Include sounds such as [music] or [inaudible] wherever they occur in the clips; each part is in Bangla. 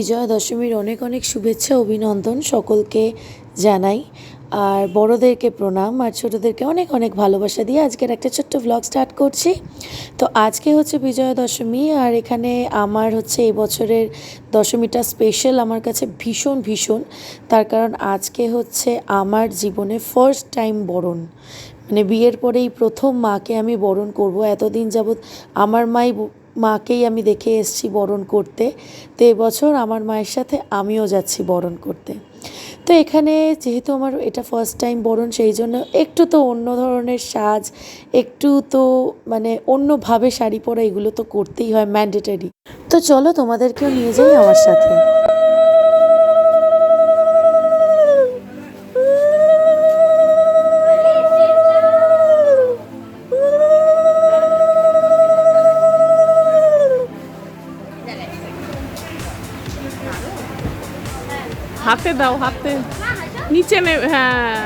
বিজয়া দশমীর অনেক অনেক শুভেচ্ছা, অভিনন্দন সকলকে জানাই। আর বড়োদেরকে প্রণাম, আর ছোটোদেরকে অনেক অনেক ভালোবাসা দিয়ে আজকের একটা ছোট্ট ভ্লগ স্টার্ট করছি। তো আজকে হচ্ছে বিজয়া দশমী আর এখানে আমার হচ্ছে এই বছরের দশমীটা স্পেশাল আমার কাছে ভীষণ ভীষণ। তার কারণ আজকে হচ্ছে আমার জীবনে ফার্স্ট টাইম বরণ। মানে বিয়ের পরেই প্রথম মাকে আমি বরণ করব। এতদিন যাবৎ আমার মাই মাকেই আমি দেখে এসছি বরণ করতে। তো এবছর আমার মায়ের সাথে আমিও যাচ্ছি বরণ করতে। তো এখানে যেহেতু আমার এটা ফার্স্ট টাইম বরণ, সেই জন্য একটু তো অন্য ধরনের সাজ, একটু তো মানে অন্যভাবে শাড়ি পরা এগুলো তো করতেই হয় ম্যান্ডেটারি তো চলো তোমাদেরকেও নিয়ে যাই আমার সাথে। হাতে দাও হাতে নিচে নে হ্যাঁ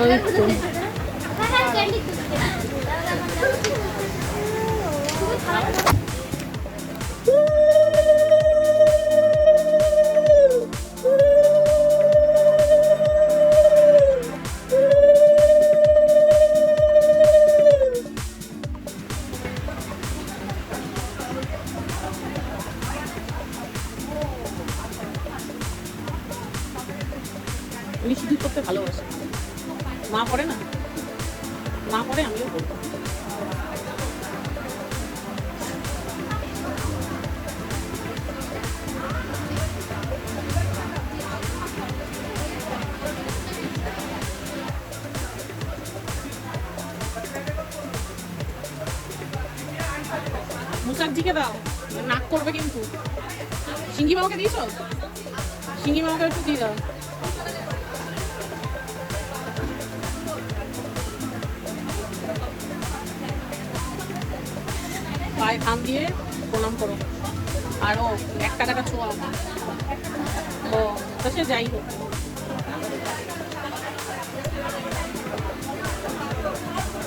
ওই তো। মুসাকজিকে দাও। নাক করবে কিন্তু। সিঙ্গি মামাকে দিয়েছ? সিঙ্গি মামাকে একটু দিয়ে দাও। পায়ে থাম দিয়ে প্রণাম করো। আর ও, এক টাকাটা ছোঁয়া ও, তো সে যাই হোক।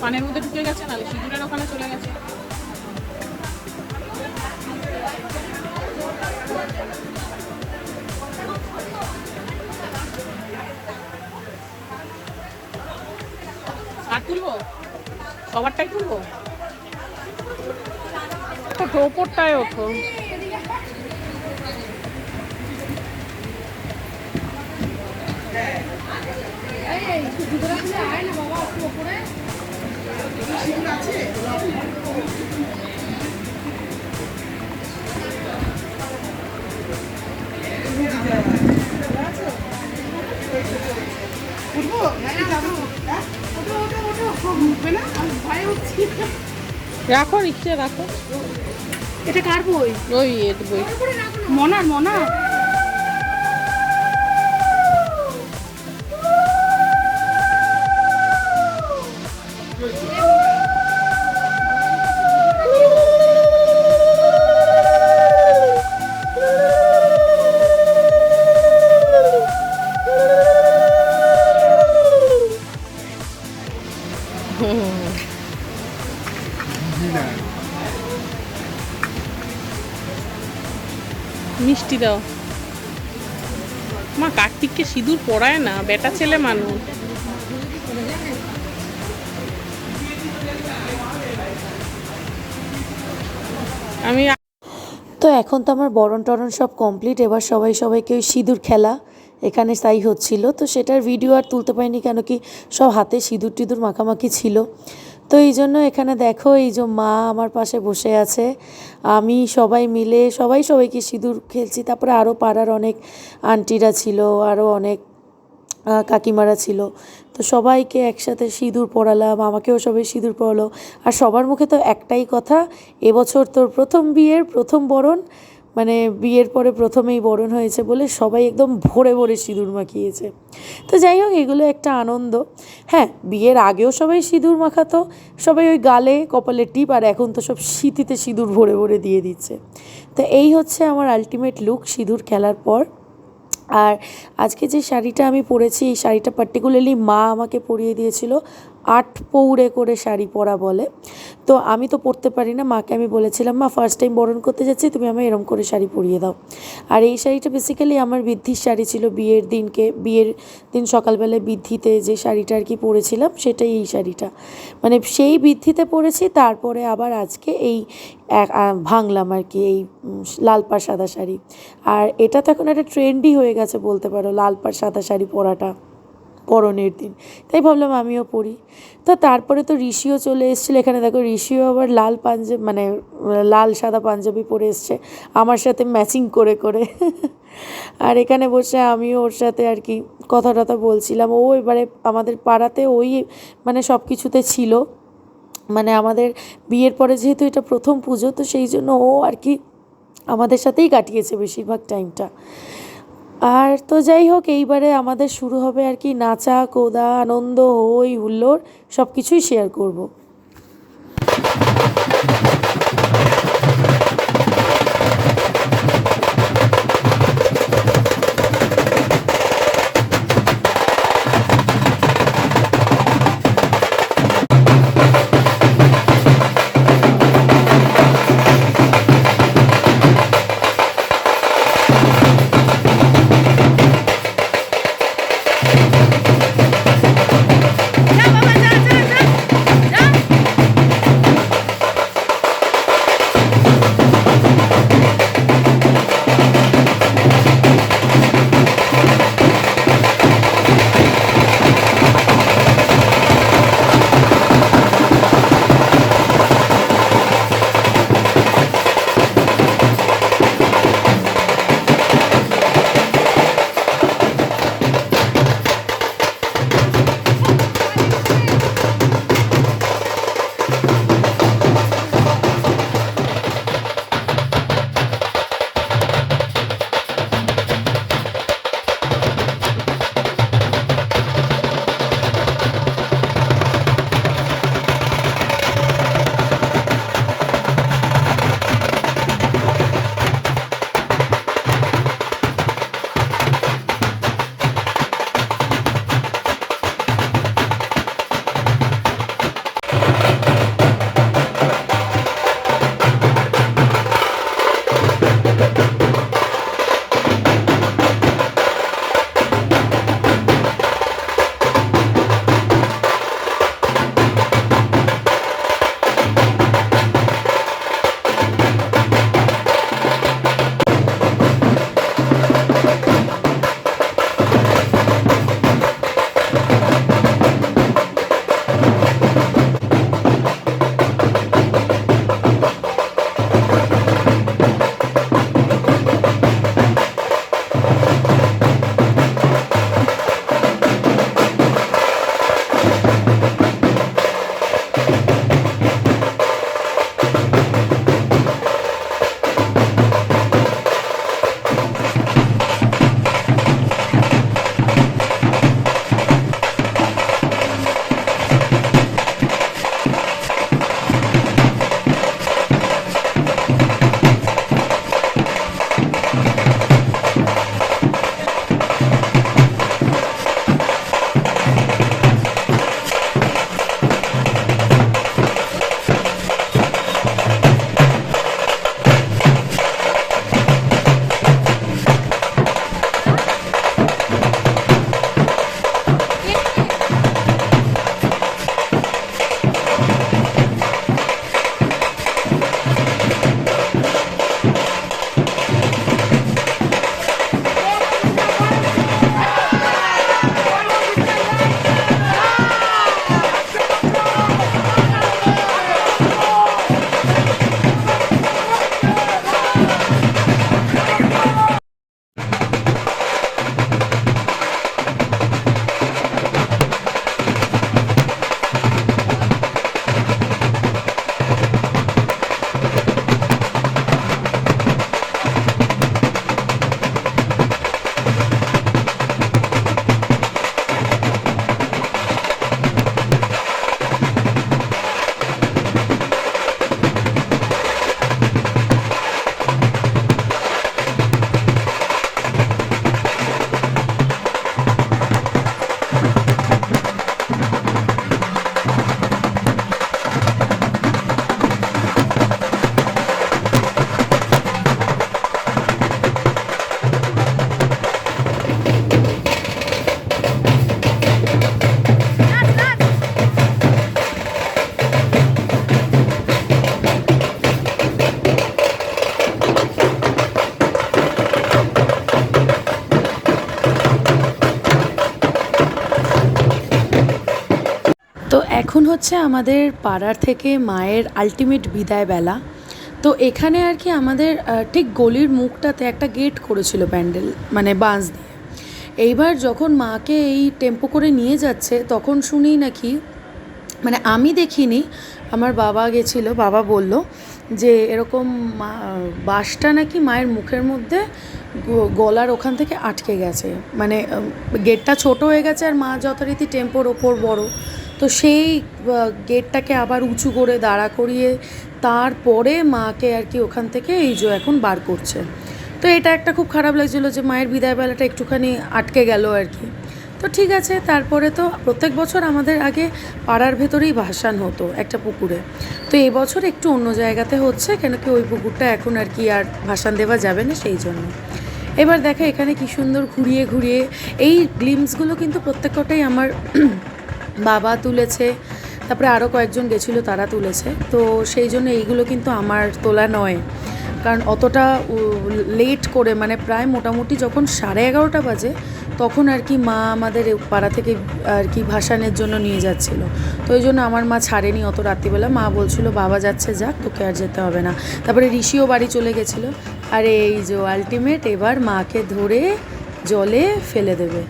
পানের মধ্যে ঢুকে গেছে, নাহলে সিঁদুরের ওখানে চলে গেছে। আর তুলবো? সবারটাই তুলবো? ওঠো ওপরটায় ওঠো। রাখো রিক্সা রাখো। এটা কার বই? ওই বই। মনার মনা মিষ্টি দাও। মা, কার্তিককে সিঁদুর পড়ায় না, বেটা ছেলে মানুষ। আমি তো এখন তো আমার বরণ টরণ সব কমপ্লিট এবার সবাই সবাইকে ওই সিঁদুর খেলা। এখানে তাই হচ্ছিল। তো সেটার ভিডিও আর তুলতে পারিনি কেন কি সব হাতে সিঁদুর টিঁদুর মাখামাখি ছিল। তো এই জন্য এখানে দেখো এই যে মা আমার পাশে বসে আছে। আমি সবাই মিলে, সবাই সবাইকে সিঁদুর খেলছি। তারপরে আরও পাড়ার অনেক আন্টিরা ছিল আরও অনেক কাকিমারা ছিল। তো সবাইকে একসাথে সিঁদুর পরালাম আমাকেও সবাই সিঁদুর পরালো আর সবার মুখে তো একটাই কথা, এবছর তোর প্রথম বিয়ের প্রথম বরণ মানে বিয়ের পরে প্রথমেই বরণ হয়েছে বলে সবাই একদম ভরে ভরে সিঁদুর মাখিয়েছে। তো যাই হোক, এগুলো একটা আনন্দ। হ্যাঁ বিয়ের আগেও সবাই সিঁদুর মাখাতো, সবাই ওই গালে, কপালে টিপ, আর এখন তো সব শীতিতে সিঁদুর ভরে ভরে দিয়ে দিচ্ছে। তো এই হচ্ছে আমার আলটিমেট লুক সিঁদুর খেলার পর। আর আজকে যে শাড়িটা আমি পরেছি, এই শাড়িটা পার্টিকুলারলি মা আমাকে পরিয়ে দিয়েছিল। আট পৌড়ে করে শাড়ি পরা বলে। তো আমি তো পরতে পারি না, মাকে আমি বলেছিলাম, মা ফার্স্ট টাইম বরণ করতে যাচ্ছি, তুমি আমায় এরম করে শাড়ি পরিয়ে দাও। আর এই শাড়িটা বেসিক্যালি আমার বৃদ্ধির শাড়ি ছিল বিয়ের দিনকে, বিয়ের দিন সকালবেলায় বৃদ্ধিতে যে শাড়িটা আর কি পরেছিলাম, সেটাই এই শাড়িটা। মানে সেই বৃদ্ধিতে পরেছি, তারপরে আবার আজকে এই ভাঙলাম আর কি এই লাল পাড় সাদা শাড়ি। আর এটা তো এখন একটা ট্রেন্ডই হয়ে গেছে বলতে পারো লাল পাড় সাদা শাড়ি পরাটা, পরনের দিন। তাই ভাবলাম আমিও পরি। তো তারপরে তো ঋষিও চলে এসেছিল, এখানে দেখো ঋষিও আবার লাল পাঞ্জাবি মানে লাল সাদা পাঞ্জাবি পরে এসছে, আমার সাথে ম্যাচিং করে করে। আর এখানে বসে আমিও ওর সাথে আর কি কথা টথা বলছিলাম। ও এবারে আমাদের পাড়াতে ওই মানে সব কিছুতে ছিল। মানে আমাদের বিয়ের পরে যেহেতু এটা প্রথম পুজো, তো সেই জন্য ও আর কি আমাদের সাথেই কাটিয়েছে বেশিরভাগ টাইমটা আর তো যাই হোক, এইবারে আমাদের শুরু হবে আর কি নাচা, কোদা, আনন্দ, হই, হুল্লোড় সব কিছুই শেয়ার করব। হচ্ছে আমাদের পাড়ার থেকে মায়ের আলটিমেট বিদায় বেলা। তো এখানে আর কি আমাদের ঠিক গলির মুখটাতে একটা গেট করেছিল প্যান্ডেল মানে বাঁশ দিয়ে। এইবার যখন মাকে এই টেম্পো করে নিয়ে যাচ্ছে, তখন শুনি নাকি মানে আমি দেখিনি, আমার বাবা গেছিল, বাবা বলল যে এরকম মা বাসটা নাকি মায়ের মুখের মধ্যে গলার ওখান থেকে আটকে গেছে। মানে গেটটা ছোট হয়ে গেছে আর মা যথারীতি টেম্পোর ওপর বড়। তো সেই গেটটাকে আবার উঁচু করে দাঁড়া করিয়ে তারপরে মাকে আর কি ওখান থেকে এই যে এখন বার করছে। তো এটা একটা খুব খারাপ লাগছিল যে মায়ের বিদায় বেলাটা একটুখানি আটকে গেল আর কি। তো ঠিক আছে, তারপরে তো প্রত্যেক বছর আমাদের আগে পাড়ার ভেতরেই ভাসান হতো একটা পুকুরে। তো এই বছর একটু অন্য জায়গাতে হচ্ছে, কেন কি ওই পুকুরটা এখন আর কি আর ভাসান দেওয়া যাবে না সেই জন্য। এবার দেখো এখানে কি সুন্দর ঘুরিয়ে ঘুরিয়ে, এই গ্লিমসগুলো কিন্তু প্রত্যেকটাই আমার বাবা তুলেছে, তারপরে আরও কয়েকজন গেছিল, তারা তুলেছে। তো সেই জন্য এইগুলো কিন্তু আমার তোলা নয়। কারণ অতটা লেট করে মানে প্রায় মোটামুটি যখন সাড়ে এগারোটা বাজে, তখন আর কি মা আমাদের পাড়া থেকে আর কি ভাসানের জন্য নিয়ে যাচ্ছিল। তো ওই জন্য আমার মা ছাড়েনি অত রাত্রিবেলা। মা বলছিল, বাবা যাচ্ছে, যাক, তোকে আর যেতে হবে না। তারপরে ঋষিও বাড়ি চলে গেছিল। আর এই যে আলটিমেট এবার মাকে ধরে জলে ফেলে দেবে।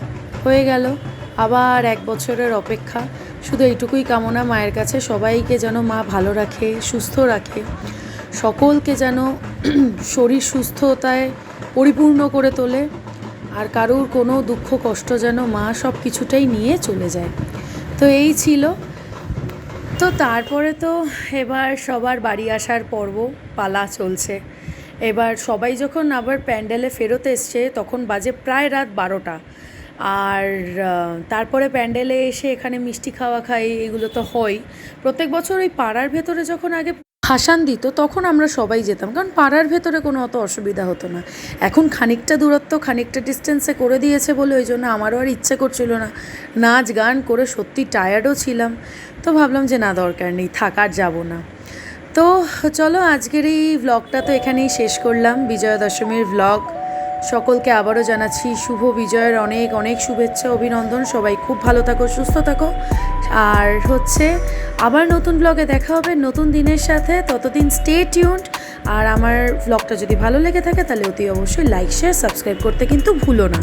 হয়ে গেল। আবার এক বছরের অপেক্ষা। শুধু এইটুকুই কামনা, মায়ের কাছে সবাইকে যেন মা ভালো রাখে, সুস্থ রাখে। সকলকে যেন [clears throat] শরীর সুস্থতায় পরিপূর্ণ করে তোলে আর কারোর কোনো দুঃখ, কষ্ট যেন মা সব কিছুটাই নিয়ে চলে যায়। তো এই ছিল। তো তারপরে তো এবার সবার বাড়ি আসার পর্ব পালা চলছে। এবার সবাই যখন আবার প্যান্ডেলে ফেরত এসছে, তখন বাজে প্রায় রাত বারোটা। আর তারপরে প্যান্ডেলে এসে এখানে মিষ্টি খাওয়া খাই, এগুলো তো হয় প্রত্যেক বছর ওই পাড়ার ভেতরে যখন আগে ভাসান দিত, তখন আমরা সবাই যেতাম, কারণ পাড়ার ভেতরে কোনো অত অসুবিধা হতো না। এখন খানিকটা দূরত্ব, খানিকটা ডিস্টেন্সে করে দিয়েছে বলে ওই জন্য আমারও আর ইচ্ছে করছিল না। নাচ, গান করে সত্যি টায়ার্ডও ছিলাম। তো ভাবলাম যে না, দরকার নেই থাকার যাব না। তো চলো আজকের এই ভ্লগটা তো এখানেই শেষ করলাম। বিজয়া দশমীর ভ্লগ সকলকে আবারও জানাচ্ছি শুভ বিজয়ের অনেক অনেক শুভেচ্ছা, অভিনন্দন। সবাই খুব ভালো থাকো, সুস্থ থাকো। আর হচ্ছে, আবার নতুন ব্লগে দেখা হবে নতুন দিনের সাথে। ততদিন স্টে টিউন্ড আর আমার ব্লগটা যদি ভালো লেগে থাকে, তাহলে অতি অবশ্যই লাইক শেয়ার সাবস্ক্রাইব করতে কিন্তু ভুলো না।